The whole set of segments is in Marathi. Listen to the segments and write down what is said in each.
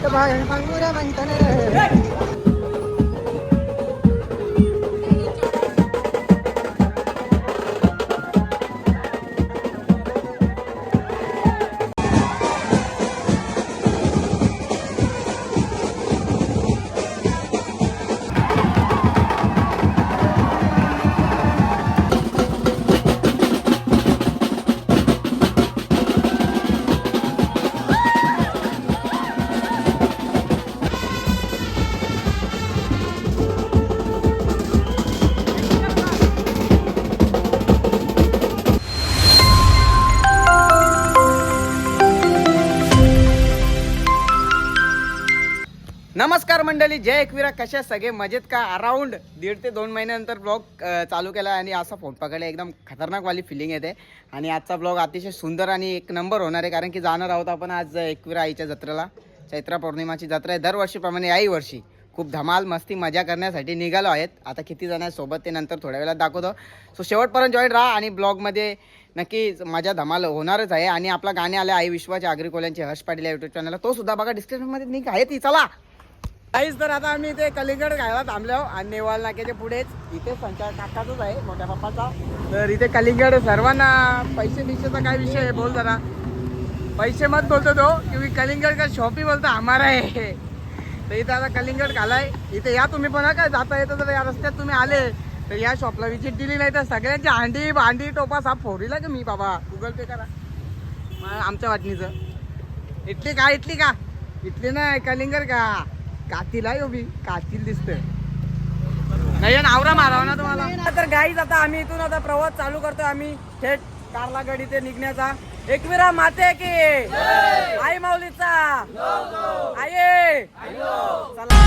Ito ba? Ang panguramang tanay. मंडळी जय एकविरा. कशा सगळे? मजेत का? अराऊंड दीड ते दोन महिन्यानंतर ब्लॉग चालू केला आणि असा फोन पकडला. एकदम खतरनाक वाली फिलिंग येते. आणि आजचा ब्लॉग अतिशय सुंदर आणि एक नंबर होणार आहे कारण की जाणार आहोत आपण आज एकविरा आईच्या जत्रेला. चैत्र पौर्णिमाची जत्रा आहे दरवर्षीप्रमाणे याही वर्षी. खूप धमाल मस्ती मजा करण्यासाठी निघालो आहेत. आता किती जण आहेत सोबत ते नंतर थोड्या वेळात दाखवतो. सो शेवटपर्यंत जॉईन राहा आणि ब्लॉगमध्ये नक्की मजा धमाल होणारच आहे. आणि आपला गाणे आले आई विश्वाच्या आग्रिकोल्यांचे हर्ष पाटील या युट्यूब चॅनलला तो सुद्धा बघा डिस्क्रिप्शनमध्ये लिंक आहे ती. चला! काहीच तर आता आम्ही इथे कलिंगड खायला थांबलो आणि नेवाल नाक्याच्या पुढेच. इथे संचार काकाचाच आहे मोठ्या पप्पाचा. तर इथे कलिंगड सर्वांना पैसे बिशेचा काय विषय आहे बोल जरा. पैसे मत बोलतो तो की कलिंगड का शॉपी बोलतो आम्हाला आहे. तर इथे आता कलिंगड घालाय. इथे या तुम्ही पण का काय जाता येतं तर या रस्त्यात तुम्ही आले. तर या शॉपला विजिट दिली नाही तर सगळ्यांची हांडी भांडी टोपा साफ फोडीला का मी बाबा? गुगल पे करा. आमच्या वाटणीचं. इटली का इटली का? इटली नाही कलिंगड का? कातील आहे उभी कातील दिसतंय. नाही आवरा मारावा ना तुम्हाला. तर गाईच आता आम्ही इथून आता प्रवास चालू करतो आम्ही थेट कारला गडी ते निघण्याचा. एकविरा माते की. आई माऊलीचा. आई चला.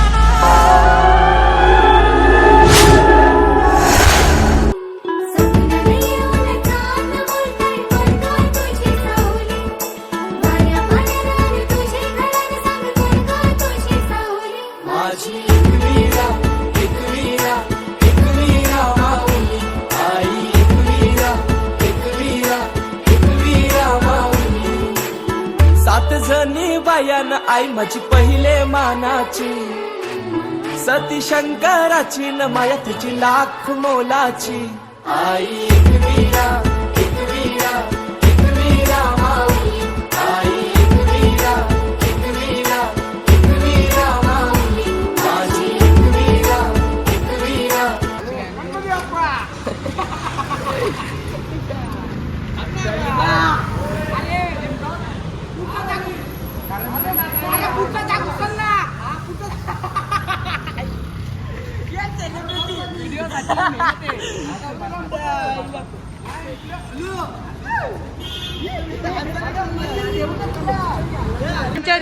सती शंकराची न माया तिची लाख मोलाची. आई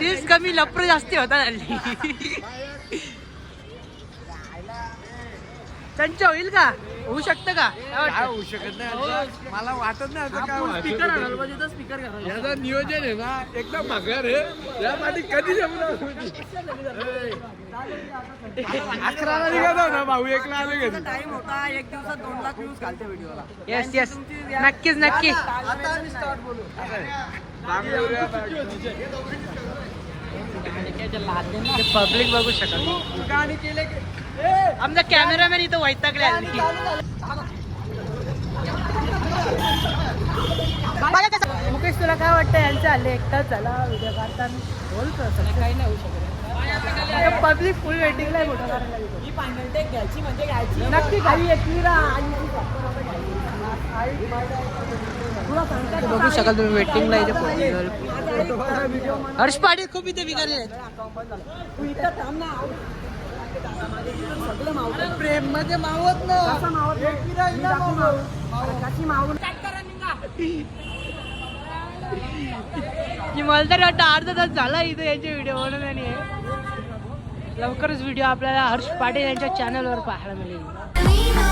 रील्स कमी लपर जास्ती होता त्यांच्या होईल का? होऊ शकतं का? काय होऊ शकत नाही. मला वाटत नाही आता काय स्पीकर व्हायचं. आणायला पाहिजे स्पीकर घालायला. याचं नियोजन आहे ना एकदम माघार आहे. यासाठी कधी जमणार? अकराला निघालो ना भाऊ एकला आले घरी. टाइम होता एक दिवसात दोन लाख व्ह्यूज घालते व्हिडिओला येस येस नक्कीच नक्की. आता आम्ही स्टार्ट बोलू पब्लिक बघू शकत गाणी केले की आमचा कॅमेरामॅन इथं वैतागले मुकेश तुला काय वाटतं यांचं आले एकटाच झाला व्हिडिओ काढताना. बोल काही नाही होऊ शकत. पब्लिक फुल वेटिंगला आहे मोठा घ्यायची म्हणजे घ्यायची. नक्की काही एकविरा बघू शकाल तुम्ही वेटिंगला इथे हर्ष पाटील खूप इथे विकायले प्रेममध्ये मावत की मला तर वाटतं अर्धा तास झाला इथे यांचे व्हिडिओ म्हणून आणि लवकरच व्हिडिओ आपल्याला हर्ष पाटील यांच्या चॅनलवर पाहायला मिळेल.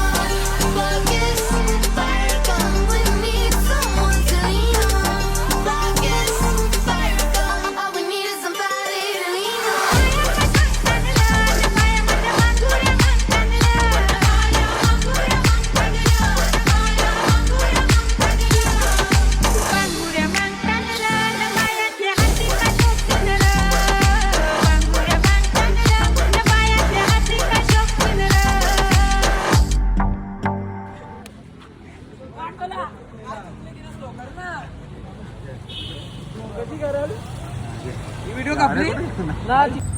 कापली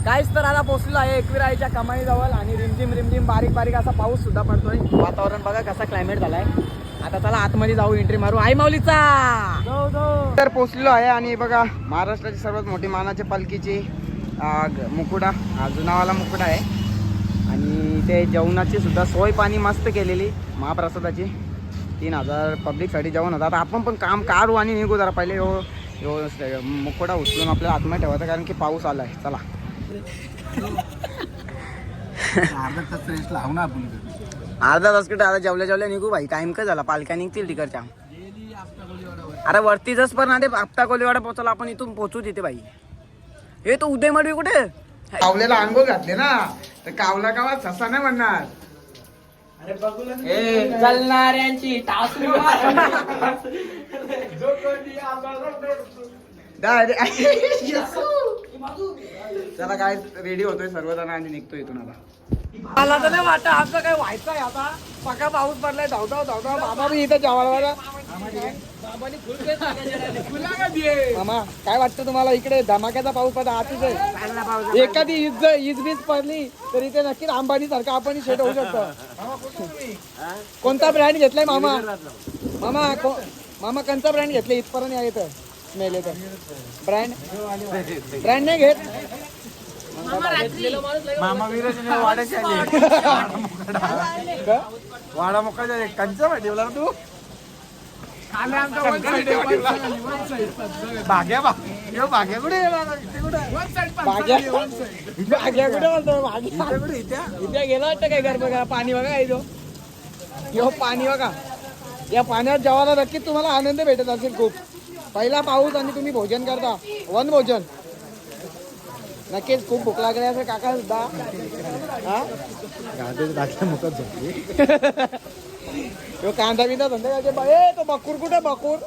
काहीच तर आता पोहोचलो आहे एकविराईच्या कमाई जवळ आणि रिमझिम रिमझिम बारीक बारीक असा पाऊस सुद्धा पडतोय. वातावरण बघा कसा क्लायमेट झालाय. आता चला आतमध्ये जाऊ एंट्री मारू. आई माऊलीचा! तर पोहोचलो आहे आणि बघा महाराष्ट्राची सर्वात मोठी मानाच्या पालखीची मुकुडा हा जुनावाला मुकुडा आहे. आणि ते जेवणाची सुद्धा सोय पाणी मस्त केलेली महाप्रसादाची. तीन हजार पब्लिकसाठी जेवण होतं. आता आपण पण काम काढू आणि निघू जरा पहिले. मुकोडा उचलून आपल्याला आतमध्ये ठेवायचा कारण की पाऊस आला आहे चला. अर्धा तास रेस्ट लावू ना आपण अर्धा तास कुठे? आता जेवल्या जेवल्या निघू भाई. टाइम काय झाला? पालख्या निघतील तिकडच्या. अरे वरतीच पण ना ते आपटा कोलीवाडा पोहोचला आपण इथून पोहोचू तिथे भाई. हे तो उदय मडवी कुठे? कावल्याला अंघोळ घातले ना. तर कावला कावा ससा नाही म्हणणार. चालणाऱ्यांची टासरी चला काय रेडी होतोय सर्वजण आणि निघतो इथून आता. मला तर नाही वाटत आमचं काय व्हायचं आहे आता. पका पाऊस पडलाय धावधाव धावधाव बाबा मी इथं जेवायला मामा काय वाटतं तुम्हाला? इकडे धमाक्याचा पाऊस पडला आतच आहे. एखादी इज इज बीज पडली तर इथे नक्कीच अंबानी सारखं आपण शेट होऊ शकतो. कोणता ब्रँड घेतलाय मामा? मामा मामा कोणता ब्रँड घेतले? इथपर्यंत या येतं स्मेल येतं ब्रँड ब्रँड नाही घेत? मामा वीराच्या वाड्याचे आले का? वाडा मोका कंचा माहिती बोला तू? भाग्या कुठे कुठे? भाग्या? भाग्या कुठे म्हणतो भाग्या. इथे गेला वाटतं काय घर बघा? पाणी बघा इथं. यो पाणी बघा. या पाण्यात जेवायला नक्कीच तुम्हाला आनंद भेटत असेल खूप. पहिला पाऊस आणि तुम्ही भोजन करता. वन भोजन. नक्कीच खूप भूक लागली असेल काका सुद्धा. हा? कांदा बिंदा धंदा काय ए तो बकूर कुठे बकूर?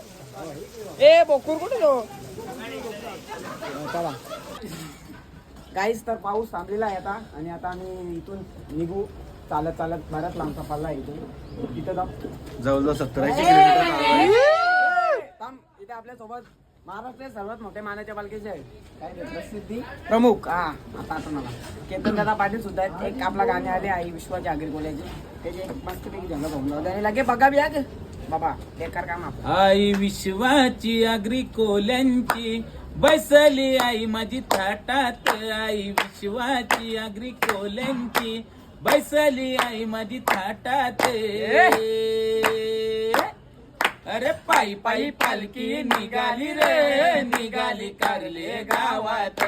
ए बकूर कुठे तो? चला काहीच तर पाऊस थांबलेला आहे आता. आणि आता आम्ही इथून निघू. चालत चालत बराच लांबचा पल्ला आहे इथून तिथं जाऊ. जवळजवळ सत्तर थांब इथे आपल्यासोबत महाराष्ट्राचे सर्वात मोठे मानाच्या पालखीचे आहे काय ते? प्रसिद्धी? प्रमुख. हा आता आता मला केतन दादा पाटील सुद्धा आहेत. एक आपला गाणे आले आई विश्वाची आगरी कोल्याचे त्याचे मस्तपैकी जंगल बघून जाऊ आणि लगे बघा बी आज बाबा बेकार काम आपलं आई विश्वाची आगरी कोल्यांची बैसली आई माझी थाटात. आई विश्वाची आगरी कोल्यांची बैसली आई माझी थाटात. अरे पायी पायी पालखी निघाली रे. निघाली कारले गावात.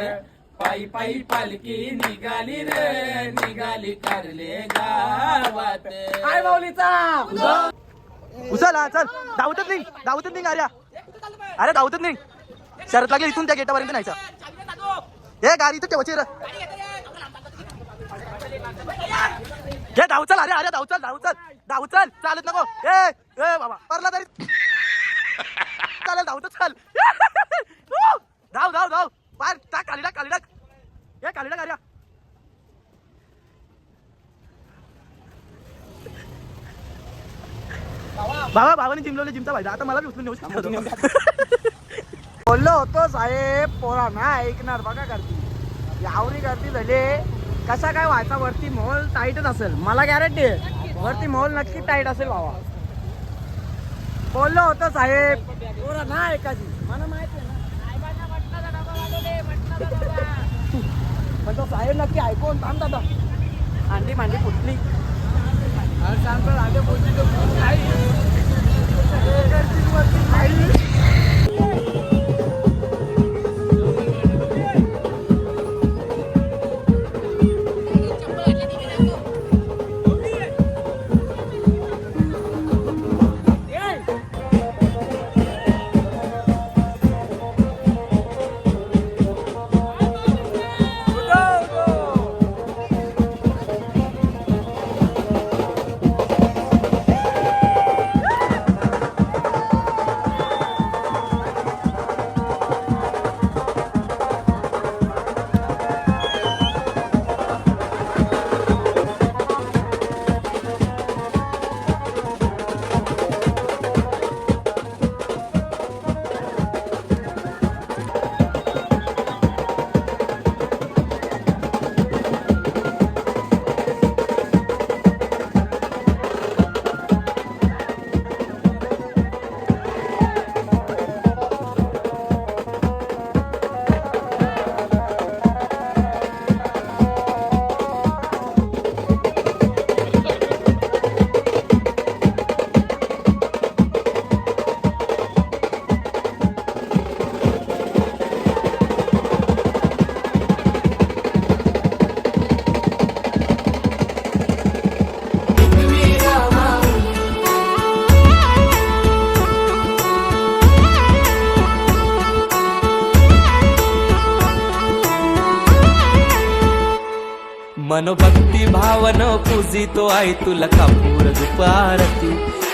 पायी पायी पालखी निघाली रे निघाली कारले गावात. काय माऊलीचा. उचल हा चल. धावतच नाही धावतच नाही गाड्या अरे धावतच नाही शरद लागली इथून त्या गेटापर्यंत नाही हे गाडी इथं ठेवायची रे हे धावचल अरे अरे धावचल धावचल. धावचल चालत नको. ए ए बाबा परला तरी. चालेल धावत चाल. धाव धाव धाव. पार टाक खाली टाक खाली टाक. हे खाली टाक अरे. बाबा बाबाने जिमलवले जिमचा पाहिजे आता मला बी उचलून नेऊ शकतो बोललो होतो साहेब पोरा ना ऐकणार. बघा गर्दी. यावरी गर्दी झाले. कसा काय व्हायचा वरती मोल टाईटच असेल. मला गॅरंटी आहे. वरती मोल नक्की टाईट असेल बाबा. बोललो होतो साहेब. पोरा ना ऐकायची. मला माहिती आहे ना. साहेब नक्की ऐकून थांब दादा. अंडी मांडी फुटली. सांगतो अंडे फुटली तर मन भक्ती भावन पूजितो आई तुला कापूर दुपारती.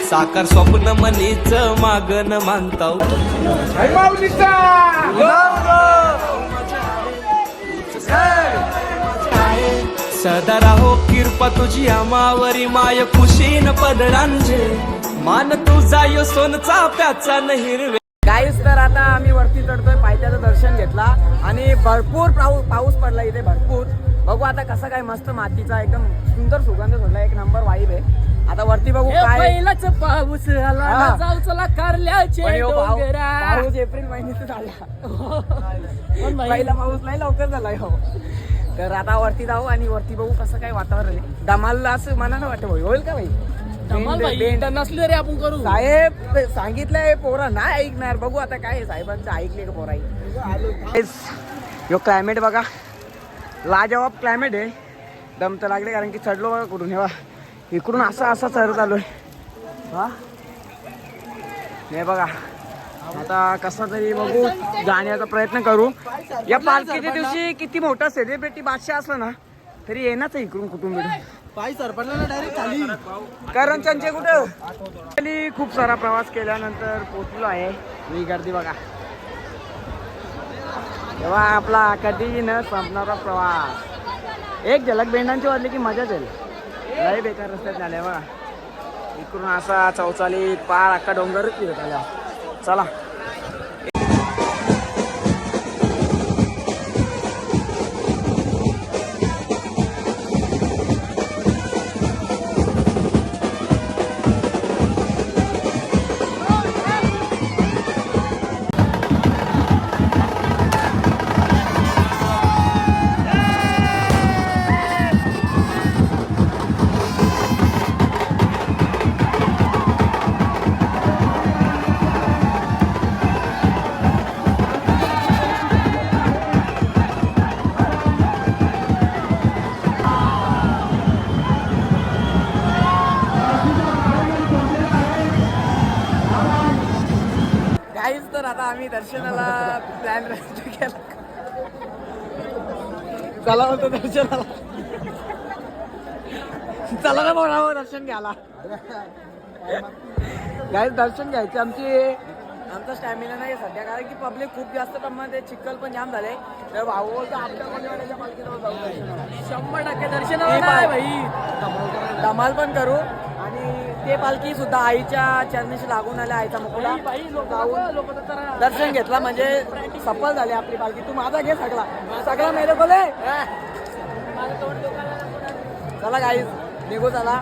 साकार स्वप्न मनीच मागन मानता सदा राहो किरपा तुझी आमावरी माय खुशीन पदरांजे. मान तुझा यो सोनचा प्याचा न हिरवे गाईस तर आता आम्ही वरती चढतोय पायथ्याचं दर्शन घेतला. आणि भरपूर पाऊस पाऊस पडला इथे भरपूर. बघू आता कसं काय मस्त मातीचा एकदम सुंदर सुगंध सोडला. एक नंबर वाईब आहे. आता वरती बघू काय पहिलाच पाऊस आला. हा. ना जाऊ चला कारल्याचे पाऊस एप्रिल महिन्यात झाला बाई, पहिला पाऊस नाही लवकर झाला हो. तर आता वरती जाऊ आणि वरती बघू कसं काय वातावरण आहे. दमालला असं मनानं वाटतं भाई होईल का भाई नसली तरी आपण करू. साहेब सांगितलंय पोरा नाही ऐकणार. बघू आता काय आहे, साहेबांचं ऐकले का पोराई यो क्लायमेट बघा. लाजवाब क्लायमेट आहे. दम तर लागले कारण की चढलो बघा कुठून. हे बघा. इकडून असा असा चढत आलोय हा? हे बघा आता कसा तरी बघू जाण्याचा प्रयत्न करू. या पालखीच्या दिवशी किती मोठा सेलिब्रिटी बादशाह असला ना तरी येणारच आहे इकडून कुठून बिडून. पायी सरपडला ना डायरेक्ट खाली. कारण त्यांचे कुठं? खाली खूप सारा प्रवास केल्यानंतर पोचलो आहे. ही गर्दी बघा. तेव्हा आपला कधी न संपणारा प्रवास. एक झलक बेंडांची वाजली की मजाच येईल. लय बेकार रस्त्यात झाल्या वा इकडून असा चौचाली पार अख्खा डोंगरच फिरत आल्या चला. तर आता आम्ही दर्शनाला प्लॅन केला. चला होतो दर्शनाला. चला ना बोलावं दर्शन घ्यायला. काय दर्शन घ्यायचे. आमची आमचा स्टॅमिना नाही सध्या कारण की पब्लिक खूप जास्त प्रमाणात चिखल पण जाम झाले तर भाऊ आपल्या जाऊ शंभर टक्के भाई. धमाल पण करू. आणि ते पालखी सुद्धा आईच्या चरणीशी लागून आल्या आईचा मुकुला. जरा- दर्शन घेतला म्हणजे सफल झाली आपली पालखी. तू माझा घे सगळा. सगळा मेरे बोले. चला गाईज निघू चला.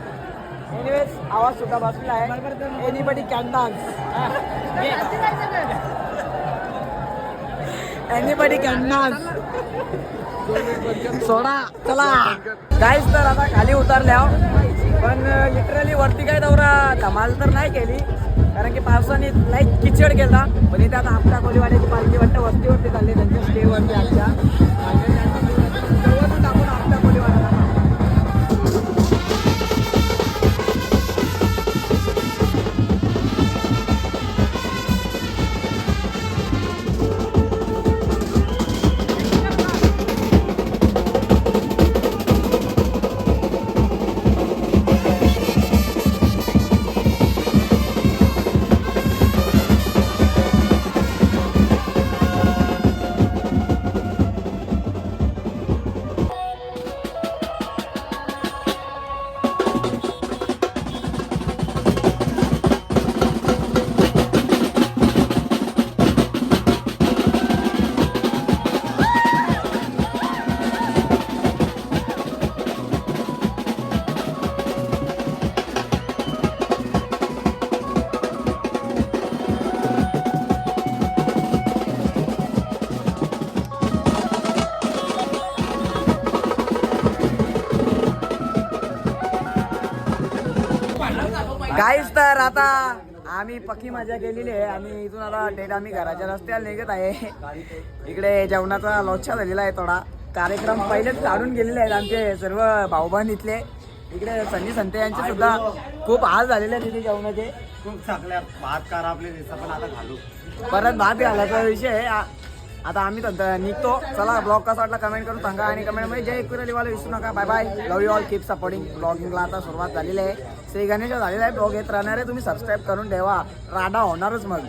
एनिवेज आवाज सुद्धा बसला आहे. Anybody can dance anybody can dance सोडा चला. गाईज तर आता खाली उतरल्या. वरती काय दौरा? धमाल तर नाही केली. कारण की पावसाने लाईक किचड केला पण इथे आता आपल्या कोलीवाड्याची पालखी वाटतं वस्तीवरती चालली त्यांच्या स्टेवरती आमच्या गाईस तर आता आम्ही पक्की मजा केलेली आहे. आणि इथून आता डेट आम्ही घराच्या रस्त्याला निघत आहे. इकडे जेवणाचा लोच्छा झालेला आहे थोडा. कार्यक्रम पहिलेच काढून गेलेले आहेत आमचे सर्व भाऊबंद इथले. इकडे संधी संते यांचे सुद्धा खूप हाल झालेले आहेत इथे जेवणाचे. खूप चांगल्या भात कार आपले पण आता घालू. परत भात घालायचा विषय आता आम्ही तर निघतो. चला ब्लॉग कसा वाटला कमेंट करून सांगा आणि कमेंटमध्ये जय एकवीर लिवायला विसरू नका. Bye bye love you all keep supporting ब्लॉगिंगला आता सुरुवात झालेली आहे. श्री गणेश झालेला आहे ब्लॉग येत राहणार आहे तुम्ही सबस्क्राईब करून ठेवा. राडा होणारच मग.